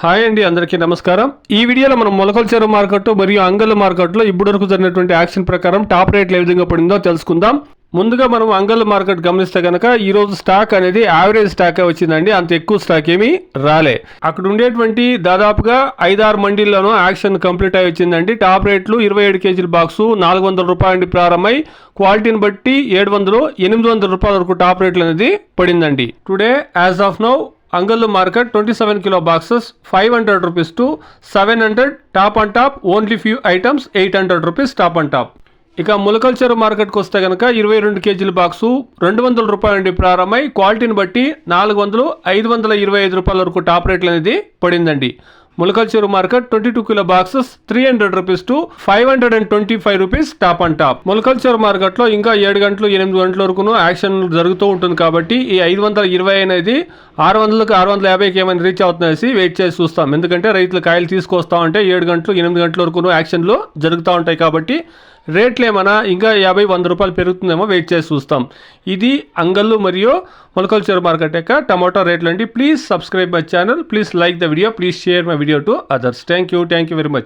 Hi అండి అందరికీ నమస్కారం. ఈ వీడియోలో మనం మొలకల చెరువు మార్కెట్ మరియు అంగల్ మార్కెట్లో ఇప్పటివరకు జరిగినటువంటి యాక్షన్ ప్రకారం టాప్ రేట్లు ఏ విధంగా పడిందో తెలుసుకుందాం. ముందుగా మనం అంగల్ మార్కెట్ గమనిస్తే కనుక ఈ రోజు స్టాక్ అనేది యావరేజ్ స్టాకే వచ్చిందండి. అంత ఎక్కువ స్టాక్ ఏమీ రాలే. అక్కడ ఉండేటువంటి దాదాపుగా ఐదారు మండీల్లోనూ యాక్షన్ కంప్లీట్ అయి వచ్చిందండి. టాప్ రేట్లు ఇరవై ఏడు కేజీల బాక్సు నాలుగు వందల రూపాయలు ప్రారంభమై క్వాలిటీని బట్టి ఏడు వందలు ఎనిమిది వందల రూపాయల వరకు టాప్ రేట్లు అనేది పడిందండి. Today as of now Angallu market twenty seven kilo boxes five hundred rupees to seven hundred top and top only few items eight hundred rupees top and top. ఇక ములకల్చర్ మార్కెట్కి వస్తే కనుక ఇరవై రెండు కేజీల బాక్సు రెండు వందల రూపాయల నుండి ప్రారంభమై క్వాలిటీని బట్టి నాలుగు వందలు ఐదు వందల ఇరవై ఐదు రూపాయల వరకు టాప్ రేట్లు అనేది పడిందండి. Mulakalchuru market twenty two kilo boxes three hundred rupees to five hundred and twenty five rupees top and top. Mulakalchuru మార్కెట్లో ఇంకా ఏడు గంటలు ఎనిమిది గంటల వరకును యాక్షన్ జరుగుతూ ఉంటుంది కాబట్టి ఈ ఐదు వందల ఇరవై అనేది ఆరు వందలకు ఆరు వందల యాభైకి ఏమైనా రీచ్ అవుతుందనేసి వెయిట్ చేసి చూస్తాం. ఎందుకంటే రైతులు కాయలు తీసుకొస్తా ఉంటే ఏడు గంటలు ఎనిమిది గంటల వరకు యాక్షన్లు జరుగుతూ ఉంటాయి కాబట్టి రేట్లు ఏమైనా ఇంకా యాభై వంద రూపాయలు పెరుగుతుందేమో వెయిట్ చేసి చూస్తాం. ఇది అంగల్లు మరియు మొలకల్చర్ మార్కెట్ యొక్క టమాటో రేట్లు అండి. Please subscribe my channel please like the video please share my video to others thank you thank you very much